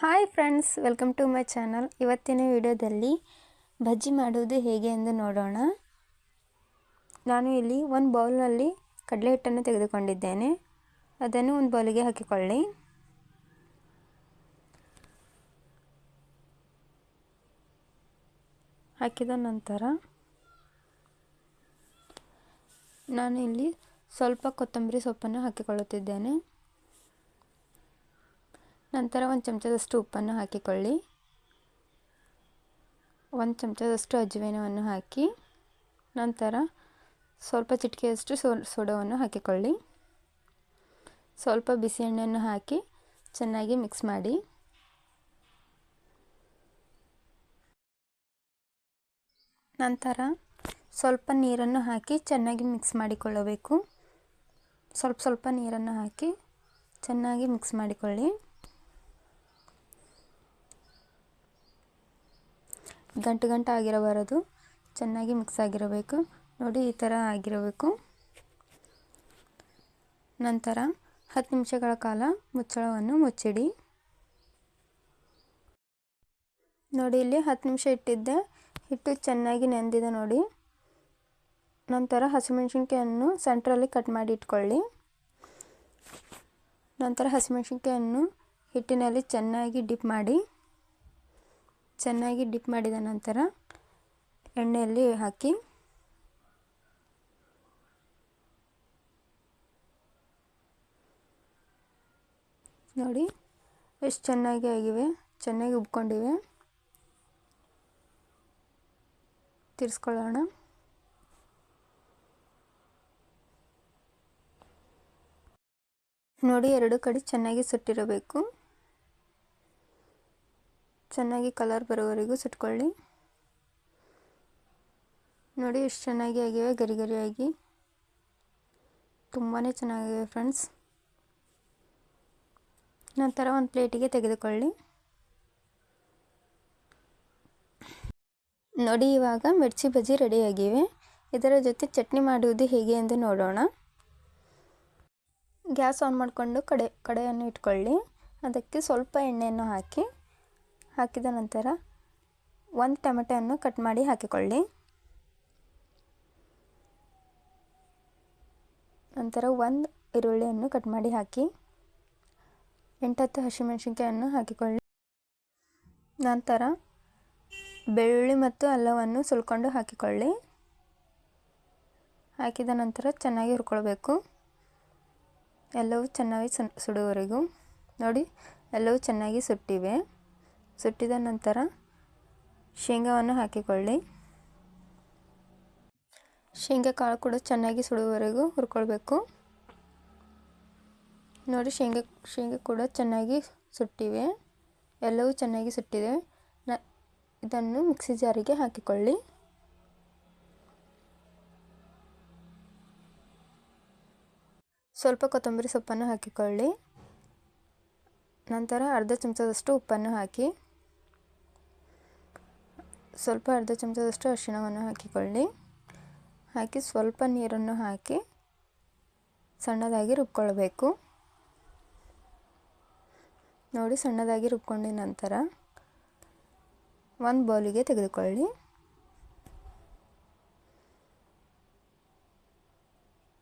Hi friends, welcome to my channel. ಇವತ್ತಿನ ವಿಡಿಯೋದಲ್ಲಿ ಬಜ್ಜಿ ಮಾಡುವುದು ಹೇಗೆ ಎಂದು ನೋಡೋಣ. ನಾನು ಇಲ್ಲಿ ಒಂದು ಬೌಲ್ನಲ್ಲಿ ಕಡಲೆ ಹಿಟ್ಟನ್ನು ತೆಗೆದುಕೊಂಡಿದ್ದೇನೆ. ಅದನ್ನು ಒಂದು ಬೌಲಿಗೆ ಹಾಕಿಕೊಳ್ಳಿ. ಹಾಕಿದ ನಂತರ ನಾನು ಇಲ್ಲಿ ಸ್ವಲ್ಪ ಕೊತ್ತಂಬರಿ ಸೊಪ್ಪನ್ನು ಹಾಕಿಕೊಳ್ಳುತ್ತಿದ್ದೇನೆ. ನಂತರ ಒಂದು ಚಮಚದಷ್ಟು ಉಪ್ಪನ್ನು ಹಾಕಿಕೊಳ್ಳಿ. ಒಂದು ಚಮಚದಷ್ಟು ಅಜ್ವೇನವನ್ನು ಹಾಕಿ, ನಂತರ ಸ್ವಲ್ಪ ಚಿಟಿಕೆಯಷ್ಟು ಸೋಡವನ್ನು ಹಾಕಿಕೊಳ್ಳಿ. ಸ್ವಲ್ಪ ಬಿಸಿ ಎಣ್ಣೆಯನ್ನು ಹಾಕಿ ಚೆನ್ನಾಗಿ ಮಿಕ್ಸ್ ಮಾಡಿ. ನಂತರ ಸ್ವಲ್ಪ ನೀರನ್ನು ಹಾಕಿ ಚೆನ್ನಾಗಿ ಮಿಕ್ಸ್ ಮಾಡಿಕೊಳ್ಳಬೇಕು. ಸ್ವಲ್ಪ ಸ್ವಲ್ಪ ನೀರನ್ನು ಹಾಕಿ ಚೆನ್ನಾಗಿ ಮಿಕ್ಸ್ ಮಾಡಿಕೊಳ್ಳಿ. ಗಂಟು ಗಂಟು ಆಗಿರಬಾರದು. ಚೆನ್ನಾಗಿ ಮಿಕ್ಸ್ ಆಗಿರಬೇಕು. ನೋಡಿ ಈ ಥರ ಆಗಿರಬೇಕು. ನಂತರ ಹತ್ತು ನಿಮಿಷಗಳ ಕಾಲ ಮುಚ್ಚಳವನ್ನು ಮುಚ್ಚಿಡಿ. ನೋಡಿ ಇಲ್ಲಿ ಹತ್ತು ನಿಮಿಷ ಇಟ್ಟಿದ್ದೆ. ಹಿಟ್ಟು ಚೆನ್ನಾಗಿ ನೆಂದಿದೆ ನೋಡಿ. ನಂತರ ಹಸಿಮೆಣಸಿನ್ಕಾಯನ್ನು ಸೆಂಟ್ರಲ್ಲಿ ಕಟ್ ಮಾಡಿ ಇಟ್ಕೊಳ್ಳಿ. ನಂತರ ಹಸಿಮೆಣಸಿನ್ಕಾಯನ್ನು ಹಿಟ್ಟಿನಲ್ಲಿ ಚೆನ್ನಾಗಿ ಡಿಪ್ ಮಾಡಿ. ಚೆನ್ನಾಗಿ ಡಿಪ್ ಮಾಡಿದ ನಂತರ ಎಣ್ಣೆಯಲ್ಲಿ ಹಾಕಿ. ನೋಡಿ, ಎಷ್ಟು ಚೆನ್ನಾಗಿ ಆಗಿವೆ, ಚೆನ್ನಾಗಿ ಉಬ್ಕೊಂಡಿವೆ. ತಿರ್ಸ್ಕೊಳ್ಳೋಣ. ನೋಡಿ, ಎರಡು ಕಡೆ ಚೆನ್ನಾಗಿ ಸುಟ್ಟಿರಬೇಕು. ಚೆನ್ನಾಗಿ ಕಲರ್ ಬರೋವರೆಗೂ ಸುಟ್ಕೊಳ್ಳಿ. ನೋಡಿ ಎಷ್ಟು ಚೆನ್ನಾಗಿ ಆಗಿವೆ, ಗರಿ ಗರಿಯಾಗಿ ತುಂಬಾ ಚೆನ್ನಾಗಿವೆ ಫ್ರೆಂಡ್ಸ್ ನಂತರ ಒಂದು ಪ್ಲೇಟಿಗೆ ತೆಗೆದುಕೊಳ್ಳಿ. ನೋಡಿ ಇವಾಗ ಮಿರ್ಚಿ ಬಜ್ಜಿ ರೆಡಿಯಾಗಿವೆ ಇದರ ಜೊತೆ ಚಟ್ನಿ ಮಾಡುವುದು ಹೇಗೆ ಎಂದು ನೋಡೋಣ. ಗ್ಯಾಸ್ ಆನ್ ಮಾಡಿಕೊಂಡು ಕಡೆ, ಕಡೆಯನ್ನು ಇಟ್ಕೊಳ್ಳಿ. ಅದಕ್ಕೆ ಸ್ವಲ್ಪ ಎಣ್ಣೆಯನ್ನು ಹಾಕಿ. ಹಾಕಿದ ನಂತರ ಒಂದು ಟೊಮೆಟೊವನ್ನು ಕಟ್ ಮಾಡಿ ಹಾಕಿಕೊಳ್ಳಿ. ನಂತರ ಒಂದು ಈರುಳ್ಳಿಯನ್ನು ಕಟ್ ಮಾಡಿ ಹಾಕಿ ಎಂಟತ್ತು ಹಸಿಮೆಣಸಿನ್ಕಾಯನ್ನು ಹಾಕಿಕೊಳ್ಳಿ. ನಂತರ ಬೆಳ್ಳುಳ್ಳಿ ಮತ್ತು ಅಲ್ಲವನ್ನು ಸುಲ್ಕೊಂಡು ಹಾಕಿಕೊಳ್ಳಿ. ಹಾಕಿದ ನಂತರ ಚೆನ್ನಾಗಿ ಹುರ್ಕೊಳ್ಬೇಕು. ಎಲ್ಲವೂ ಚೆನ್ನಾಗಿ ಸುಡುವವರೆಗೂ. ನೋಡಿ, ಎಲ್ಲವೂ ಚೆನ್ನಾಗಿ ಸುಟ್ಟಿವೆ. ಸುಟ್ಟಿದ ನಂತರ ಶೇಂಗಾವನ್ನು ಹಾಕಿಕೊಳ್ಳಿ. ಶೇಂಗಾ ಕಾಳು ಕೂಡ ಚೆನ್ನಾಗಿ ಸುಡುವವರೆಗೂ ಹುರ್ಕೊಳ್ಬೇಕು. ನೋಡಿ, ಶೇಂಗಾ ಶೇಂಗಾ ಕೂಡ ಚೆನ್ನಾಗಿ ಸುಟ್ಟಿವೆ. ಎಲ್ಲವೂ ಚೆನ್ನಾಗಿ ಸುಟ್ಟಿದೆ. ನ, ಇದನ್ನು ಮಿಕ್ಸಿ ಜಾರಿಗೆ ಹಾಕಿಕೊಳ್ಳಿ. ಸ್ವಲ್ಪ ಕೊತ್ತಂಬರಿ ಸೊಪ್ಪನ್ನು ಹಾಕಿಕೊಳ್ಳಿ. ನಂತರ ಅರ್ಧ ಚಮಚದಷ್ಟು ಉಪ್ಪನ್ನು ಹಾಕಿ. ಸ್ವಲ್ಪ ಅರ್ಧ ಚಮಚದಷ್ಟು ಅರಿಶಿಣವನ್ನು ಹಾಕಿಕೊಳ್ಳಿ. ಹಾಕಿ ಸ್ವಲ್ಪ ನೀರನ್ನು ಹಾಕಿ ಸಣ್ಣದಾಗಿ ರುಬ್ಕೊಳ್ಬೇಕು. ನೋಡಿ ಸಣ್ಣದಾಗಿ ರುಬ್ಕೊಂಡಿದ ನಂತರ ಒಂದು ಬೌಲಿಗೆ ತೆಗೆದುಕೊಳ್ಳಿ.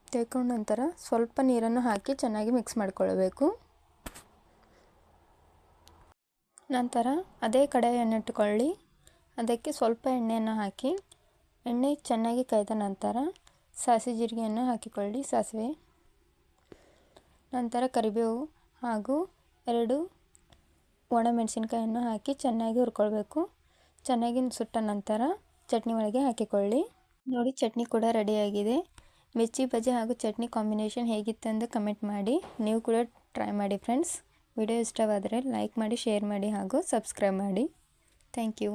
ತೆಗೆದುಕೊಂಡ ನಂತರ ಸ್ವಲ್ಪ ನೀರನ್ನು ಹಾಕಿ ಚೆನ್ನಾಗಿ ಮಿಕ್ಸ್ ಮಾಡಿಕೊಳ್ಬೇಕು. ನಂತರ ಅದೇ ಕಡೆಯನ್ನಿಟ್ಟುಕೊಳ್ಳಿ ಅದಕ್ಕೆ ಸ್ವಲ್ಪ ಎಣ್ಣೆಯನ್ನು ಹಾಕಿ, ಎಣ್ಣೆ ಚೆನ್ನಾಗಿ ಕಾಯ್ದ ನಂತರ ಸಾಸಿ ಜೀರಿಗೆಯನ್ನು ಹಾಕಿಕೊಳ್ಳಿ. ಸಾಸಿವೆ, ನಂತರ ಕರಿಬೇವು ಹಾಗೂ ಎರಡು ಒಣಮೆಣಸಿನ್ಕಾಯನ್ನು ಹಾಕಿ ಚೆನ್ನಾಗಿ ಹುರ್ಕೊಳ್ಬೇಕು. ಚೆನ್ನಾಗಿ ಸುಟ್ಟ ನಂತರ ಚಟ್ನಿ ಒಳಗೆ ಹಾಕಿಕೊಳ್ಳಿ. ನೋಡಿ, ಚಟ್ನಿ ಕೂಡ ರೆಡಿಯಾಗಿದೆ ಮಿರ್ಚಿ ಬಜ್ಜಿ ಹಾಗೂ ಚಟ್ನಿ ಕಾಂಬಿನೇಷನ್ ಹೇಗಿತ್ತೆಂದು ಕಮೆಂಟ್ ಮಾಡಿ. ನೀವು ಕೂಡ ಟ್ರೈ ಮಾಡಿ ಫ್ರೆಂಡ್ಸ್ ವಿಡಿಯೋ ಇಷ್ಟವಾದರೆ ಲೈಕ್ ಮಾಡಿ ಶೇರ್ ಮಾಡಿ ಹಾಗೂ ಸಬ್ಸ್ಕ್ರೈಬ್ ಮಾಡಿ. Thank you